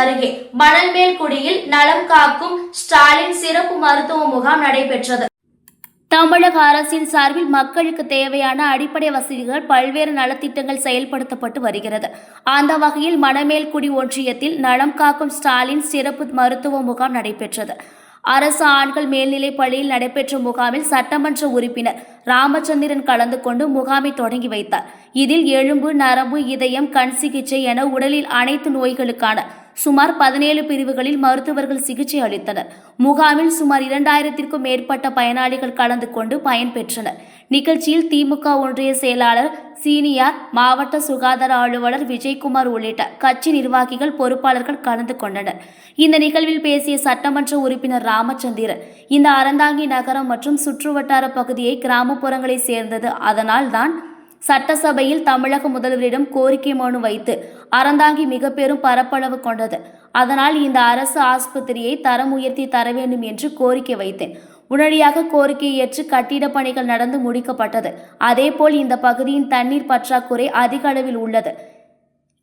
அருகே மணல்மேல்குடியில் நலம் காக்கும் ஸ்டாலின் சிறப்பு மருத்துவ முகாம் நடைபெற்றது. தமிழக அரசின் சார்பில் மக்களுக்கு தேவையான அடிப்படை வசதிகள் பல்வேறு நலத்திட்டங்கள் செயல்படுத்தப்பட்டு வருகிறது. அந்த வகையில் மணமேல்குடி ஒன்றியத்தில் நலம் காக்கும் ஸ்டாலின் சிறப்பு மருத்துவ முகாம் நடைபெற்றது. அரசு ஆண்கள் மேல்நிலைப் பள்ளியில் நடைபெற்ற முகாமில் சட்டமன்ற உறுப்பினர் ராமச்சந்திரன் கலந்து கொண்டு முகாமை தொடங்கி வைத்தார். இதில் எலும்பு நரம்பு இதயம் கண் சிகிச்சை என உடலில் அனைத்து நோய்களுக்கான சுமார் பதினேழு பிரிவுகளில் மருத்துவர்கள் சிகிச்சை அளித்தனர். முகாமில் சுமார் இரண்டாயிரத்திற்கும் மேற்பட்ட பயனாளிகள் கலந்து கொண்டு பயன்பெற்றனர் நிகழ்ச்சியில் திமுக ஒன்றிய செயலாளர் சீனியார் மாவட்ட சுகாதார அலுவலர் விஜயகுமார் உள்ளிட்ட கட்சி நிர்வாகிகள் பொறுப்பாளர்கள் கலந்து கொண்டனர். இந்த நிகழ்வில் பேசிய சட்டமன்ற உறுப்பினர் ராமச்சந்திரன் இந்த அறந்தாங்கி நகரம் மற்றும் சுற்றுவட்டார பகுதியை கிராமப்புறங்களை சேர்ந்தது. அதனால் தான் சட்டசபையில் தமிழக முதல்வரிடம் கோரிக்கை மனு வைத்து அறந்தாங்கி மிக பெரும் பரப்பளவு கொண்டது. அதனால் இந்த அரசு ஆஸ்பத்திரியை தரம் உயர்த்தி தர வேண்டும் என்று கோரிக்கை வைத்தேன். உடனடியாக கோரிக்கையை ஏற்று கட்டிட பணிகள் நடந்து முடிக்கப்பட்டது. அதேபோல் இந்த பகுதியின் தண்ணீர் பற்றாக்குறை அதிக அளவில் உள்ளது.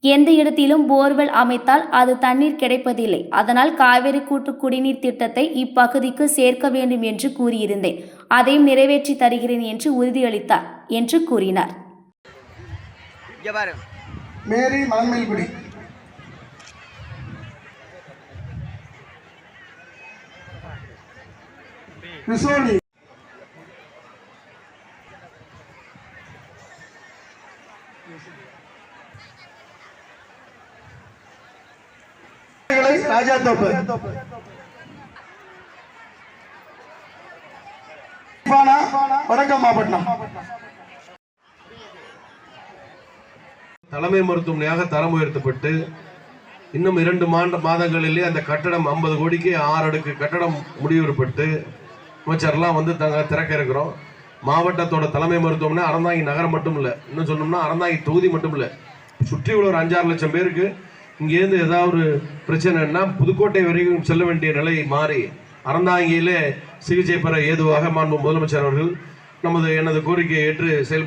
எந்த இடத்திலும் போர்வெல் அமைத்தால் அது தண்ணீர் கிடைப்பதில்லை. அதனால் காவிரி கூட்டு குடிநீர் திட்டத்தை இப்பகுதிக்கு சேர்க்க வேண்டும் என்று கூறியிருந்தேன். அதையும் நிறைவேற்றி தருகிறேன் என்று உறுதியளித்தார் என்று கூறினார். இங்க பாரு. மேரி மலமேல்குடி ரிசோலி. ராஜா தோப்பு. வடக்கம் மாவட்டம். தலைமை மருத்துவமனையாக தரம் உயர்த்தப்பட்டு இன்னும் இரண்டு மாண்ட மாதங்களிலே அந்த கட்டடம் ஐம்பது கோடிக்கு ஆறு அடுக்கு கட்டடம் முடிவுறுப்பட்டு அமைச்சர்லாம் வந்து தங்க திறக்க இருக்கிறோம். மாவட்டத்தோட தலைமை மருத்துவமனை அறந்தாங்கி நகரம் மட்டும் இல்லை. இன்னும் சொல்லணும்னா அறந்தாங்கி தொகுதி மட்டும் இல்லை. சுற்றி உள்ள ஒரு அஞ்சாறு லட்சம் பேருக்கு இங்கேருந்து ஏதாவது ஒரு பிரச்சனைன்னா புதுக்கோட்டை வரைக்கும் செல்ல வேண்டிய நிலை மாறி அறந்தாங்கியிலே சிகிச்சை பெற ஏதுவாக மாண்பு முதலமைச்சர் அவர்கள் நமது எனது கோரிக்கையை ஏற்று செயல்